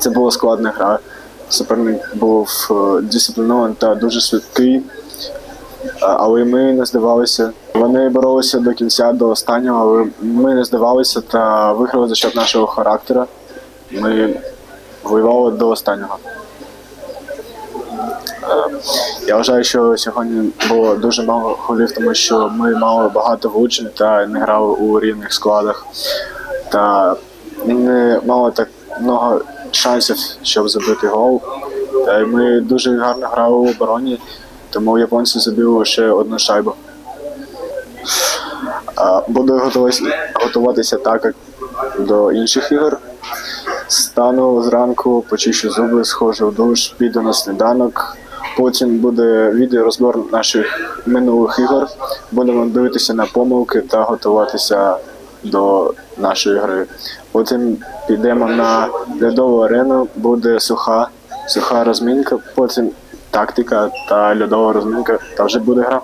Це була складна гра. Суперник був е, дисциплінований та дуже швидкий. Але ми не здавалися. Вони боролися до кінця, до останнього, але ми не здавалися та виграли за счет нашого характера. Ми воювали до останнього. Е, Я вважаю, що сьогодні було дуже мало голів, тому що ми мали багато влучень та не грали у рівних складах. Та не мали так много шансів, щоб забити гол. Та ми дуже гарно грали у обороні, тому японці забили лише одну шайбу. Буду готуватися, так, до інших ігор. Стану зранку, почищу зуби, схожу в душ, піду на сніданок. Потім буде відеорозбор наших минулих ігор. Будемо дивитися на помилки та готуватися до нашої гри. Потім підемо на льодову арену, буде суха, суха розмінка, потім тактика та льодова розмінка, та вже буде гра.